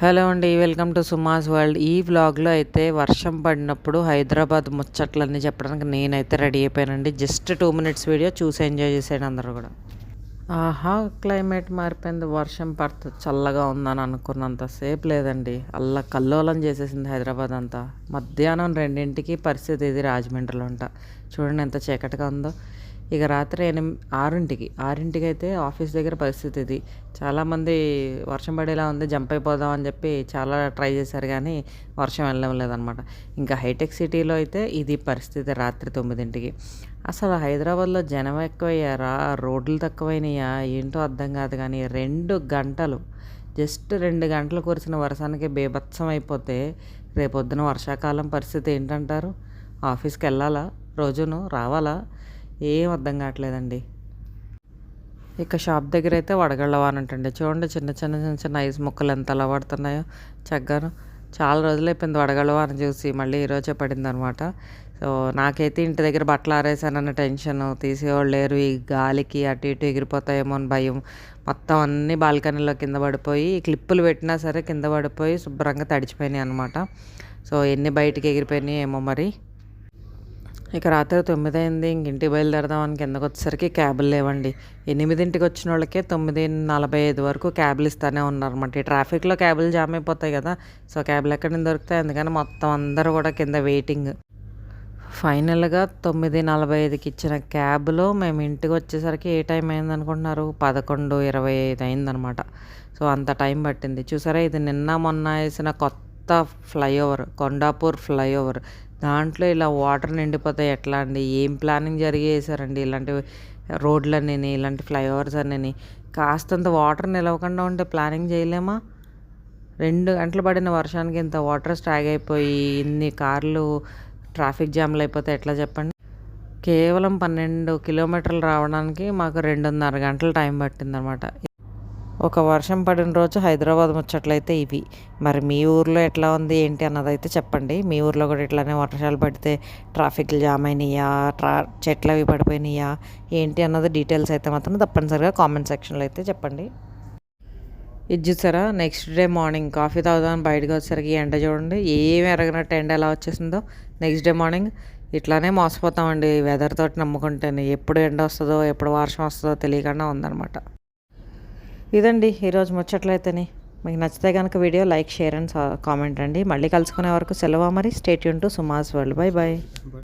Hello అండి welcome to సుమాస్ world. ఈ వ్లాగ్లో అయితే వర్షం పడినప్పుడు హైదరాబాద్ ముచ్చట్లన్నీ చెప్పడానికి నేనైతే రెడీ అయిపోయానండి. జస్ట్ టూ మినిట్స్ వీడియో చూసి ఎంజాయ్ చేసాడు అందరూ కూడా. ఆహా క్లైమేట్ మారిపోయింది. వర్షం పడుతుంది చల్లగా ఉందని అనుకున్నంతసేపు లేదండి. అల్లా కల్లోలం చేసేసింది హైదరాబాద్ అంతా. మధ్యాహ్నం రెండింటికి పరిస్థితి ఇది రాజమండ్రిలో అంట. చూడండి ఎంత చీకటిగా ఉందో. ఇక రాత్రి ఎనిమిది ఆరింటికి. ఆరింటికి అయితే ఆఫీస్ దగ్గర పరిస్థితి ఇది. చాలామంది వర్షం పడేలా ఉంది జంప్ అయిపోదాం అని చెప్పి చాలా ట్రై చేశారు కానీ వర్షం వెళ్ళడం లేదనమాట ఇంకా హైటెక్ సిటీలో అయితే ఇది పరిస్థితి రాత్రి తొమ్మిదింటికి. అసలు హైదరాబాద్లో జనం ఎక్కువయ్యారా? రోడ్లు తక్కువైనాయా? ఏంటో అర్థం కాదు కానీ రెండు గంటలు జస్ట్ రెండు గంటలు కురిసిన వర్షానికి బీభత్సం అయిపోతే రేపొద్దున వర్షాకాలం పరిస్థితి ఏంటంటారు? ఆఫీస్కి వెళ్ళాలా? రోజును రావాలా? ఏం అర్థం కావట్లేదండి. ఇక షాప్ దగ్గర అయితే వడగళ్ళవానంటండి. చూడండి చిన్న చిన్న చిన్న చిన్న ఐస్ ముక్కలు ఎంత అలా పడుతున్నాయో చక్కగాను చాలా రోజులు అయిపోయింది వడగళ్ళ వాన చూసి మళ్ళీ ఈరోజే పడింది అనమాట సో నాకైతే ఇంటి దగ్గర బట్టలు ఆరేసానన్న టెన్షన్. తీసేవాళ్ళు లేరు. ఈ గాలికి అటు ఇటు ఎగిరిపోతాయేమో అని భయం. మొత్తం అన్ని బాల్కనీలో కింద పడిపోయి క్లిప్పులు పెట్టినా సరే కింద పడిపోయి శుభ్రంగా తడిచిపోయినాయి అనమాట సో ఎన్ని బయటికి ఎగిరిపోయినాయి ఏమో మరి. ఇక రాత్రి తొమ్మిది అయింది ఇంక ఇంటికి బయలుదేరదామని కిందకు వచ్చేసరికి క్యాబులు లేవండి. ఎనిమిదింటికి వచ్చిన వాళ్ళకే తొమ్మిది నలభై ఐదు వరకు క్యాబులు ఇస్తూనే ఉన్నారన్నమాట. ఈ ట్రాఫిక్లో క్యాబులు జామ్ అయిపోతాయి కదా సో క్యాబులు ఎక్కడ నుంచి దొరుకుతాయి? అందుకని మొత్తం అందరూ కూడా కింద వెయిటింగ్. ఫైనల్గా తొమ్మిది నలభై ఐదుకి ఇచ్చిన క్యాబ్లో మేము ఇంటికి వచ్చేసరికి ఏ టైం అయింది అనుకుంటున్నారు పదకొండు ఇరవై ఐదు అయిందనమాట సో అంత టైం పట్టింది. చూసారా ఇది నిన్న మొన్న వేసిన కొత్త ఫ్లైఓవర్ కొండాపూర్ ఫ్లైఓవర్. దాంట్లో ఇలా వాటర్ నిండిపోతాయి ఎట్లా అండి? ఏం ప్లానింగ్ జరిగి వేసారండి ఇలాంటి రోడ్లన్నీ ఇలాంటి ఫ్లైఓవర్స్ అన్నీ కాస్తంత వాటర్ నిలవకుండా ఉంటే ప్లానింగ్ చేయలేమా? రెండు గంటలు పడిన వర్షానికి ఇంత వాటర్ స్టాగ్ అయిపోయి ఇన్ని కార్లు ట్రాఫిక్ జామ్లు అయిపోతే ఎట్లా చెప్పండి? కేవలం పన్నెండు కిలోమీటర్లు రావడానికి మాకు రెండున్నర గంటలు టైం పట్టిందనమాట. ఒక వర్షం పడిన రోజు హైదరాబాద్ ముచ్చట్లయితే ఇవి. మరి మీ ఊర్లో ఎట్లా ఉంది ఏంటి అన్నది అయితే చెప్పండి. మీ ఊర్లో కూడా ఇట్లానే వర్షాలు పడితే ట్రాఫిక్లు జామ్ అయినాయా ట్రా చెట్లు అవి పడిపోయినాయా ఏంటి అన్నది డీటెయిల్స్ అయితే మాత్రం తప్పనిసరిగా కామెంట్ సెక్షన్లో అయితే చెప్పండి. ఇది చూసారా? నెక్స్ట్ డే మార్నింగ్ కాఫీ తాగుదామని బయటకు వచ్చేసరికి ఎండ చూడండి. ఏమి ఎరగనట్టు ఎండ ఎలా వచ్చేసిందో. నెక్స్ట్ డే మార్నింగ్ ఇట్లానే మోసపోతామండి. వెదర్ తోటి నమ్ముకుంటేనే ఎప్పుడు ఎండ వస్తుందో ఎప్పుడు వర్షం వస్తుందో తెలియకుండా ఉందన్నమాట. ఇదండి ఈరోజు ముచ్చట్లయితేని మీకు నచ్చితే కనుక video like share and comment అండి మళ్ళీ కలుసుకునే వరకు సెలవు మరి stay Yoon to Suma's world. Bye bye